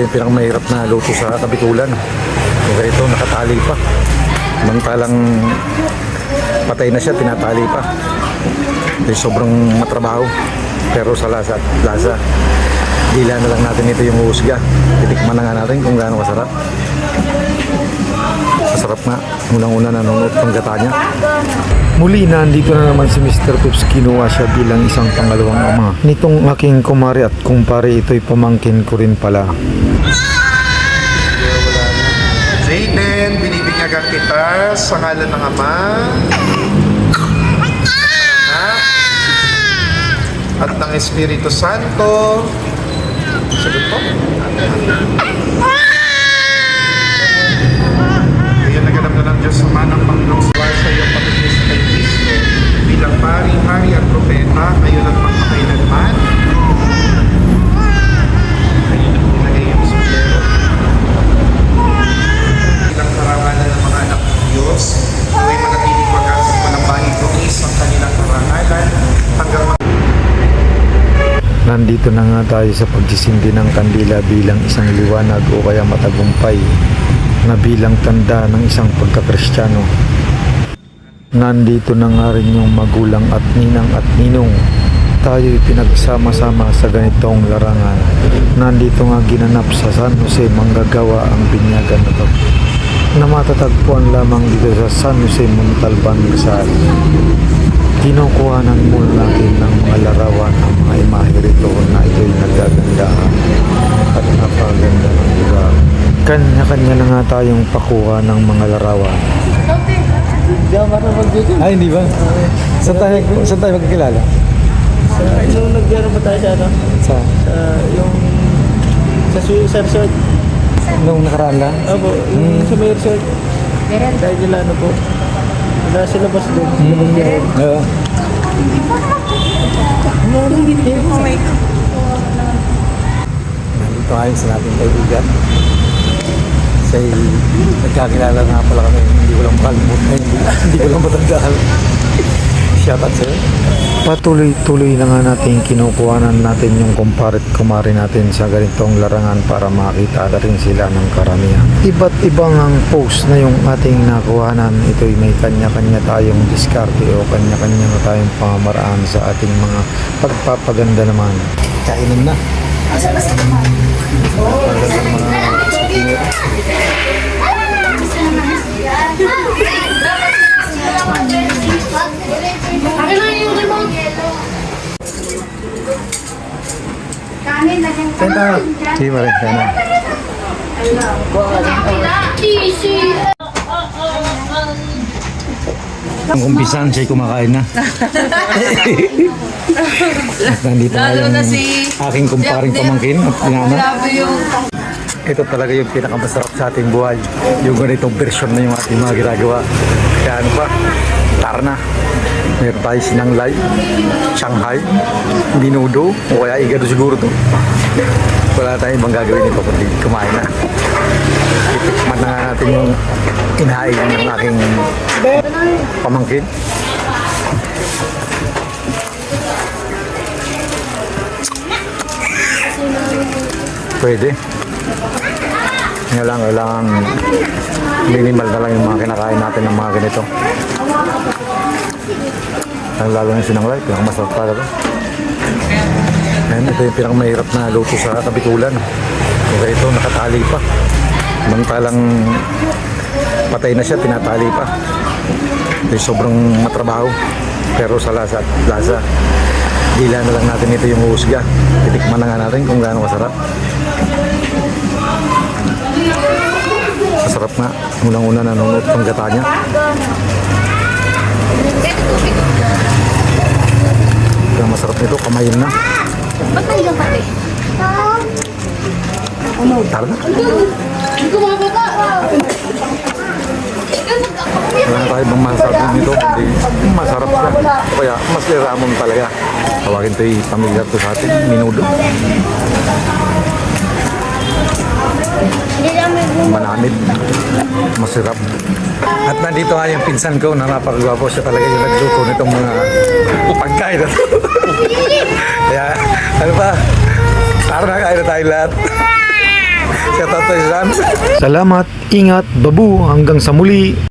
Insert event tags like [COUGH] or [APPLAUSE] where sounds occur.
Yung pinakamahirap na luto sa kabikulan. Kaya ito, nakatali pa. Mantalang patay na siya, tinatali pa. Yung sobrang matrabaho. Pero sa lasa at lasa, dila na lang natin ito yung husga. Titikman na nga natin kung gaano kasarap. Masarap nga. Unang-una nanonood ng gata niya. Muli na andito na naman si Mr. Pips kinuha siya bilang isang pangalawang ama. Nitong aking kumari at kumpare ito'y pamangkin ko rin pala. Jaden, binibinyagan kita sa ngalan ng Ama, at ng Espiritu Santo. Sagot po. Nandito na nga tayo sa pagsisindi ng kandila bilang isang liwanag o kaya matagumpay na bilang tanda ng isang pagkakristyano. Nandito na nga rin yung magulang at ninang at ninong. Tayo'y pinagsama-sama sa ganitong larangan. Nandito nga ginanap sa San Jose Manggagawa ang binyagan na to na matatagpuan lamang dito sa San Jose Montalban, Rizal. Kinukuhanan muna natin ng mga larawan ang mga imahe rito na ito'y nagagandahan at napaganda ng lugar. Kanya-kanya na nga tayong pakuha ng mga larawan. Ay, hindi ba? Saan tayo, saan tayo magkakilala? Nung nag-ano ba tayo sa ano? Sa, Sa yung sa su- sa resort. nung nakaraan lang? Opo, yung sa may resort. Dahil nila ano po. Wala sila bas doon. Sila bas doon. Oo. Nandito tayo sa nating kaibigan. Siya nagkakilala nga pala kami. Hindi ko lang makalimutan. Hindi, hindi ko lang matandaan. Shout out sa'yo. Patuloy-tuloy na nga natin kinukuhanan natin yung kumparit kumari natin sa ganitong larangan para makita na rin sila ng karamihan. Iba't ibang ang post na yung ating nakuhanan. Ito'y may kanya-kanya tayong diskarte o kanya-kanya na tayong pamamaraan sa ating mga pagpapaganda naman. Kainan na. Kanin na yung Senta. Sige, Mare. Kaya na. Ang umpisan siya'y kumakain na. [LAUGHS] Nandito na yung si aking kumparing pamangkin at inana. Grabe yung Ito talaga yung pinakamasarap sa ating buhay. Yung ganitong version na yung ating mga ginagawa. Kaya ano pa, tara na. Meron tayo sinanglay, Shanghai, binudo, o kaya igado siguro to. Wala tayong ibang gagawin nito kundi kumain na. Itikman na natin yung inahain ng aking pamangkin. Pwede. Nga lang, kailangan minimal na lang yung mga kinakain natin ng mga ganito. Ang lalo yung sinanglay, pinakamasarap talaga. Ayan, ito yung pinakamahirap na luto sa kabikulan. Kaya ito, nakatali pa. Mantalang patay na siya, tinatali pa. Ito yung sobrang matrabaho. Pero sa lasa at lasa, dila na lang natin ito yung husga. Titikman na nga natin kung gaano kasarap. Masarap nga. Unang-una nanonood ng gata niya. Kaya masarap nito, kamayin na. Ba't nandito pati? Tara na. Wala na tayo bang masasabi nito. Hindi, masarap siya. Kaya mas liramon talaga. Tawagin ito yung pamilyar to sa atin. Minudo. Manamid. Masarap. At nandito nga yung pinsan ko na napakagwapo siya talaga yung nagluto nitong mga pagkain to. [LAUGHS] Kaya, ano pa? Tara na kain na tayo lahat. tayo sa Salamat, ingat, babu, hanggang sa muli.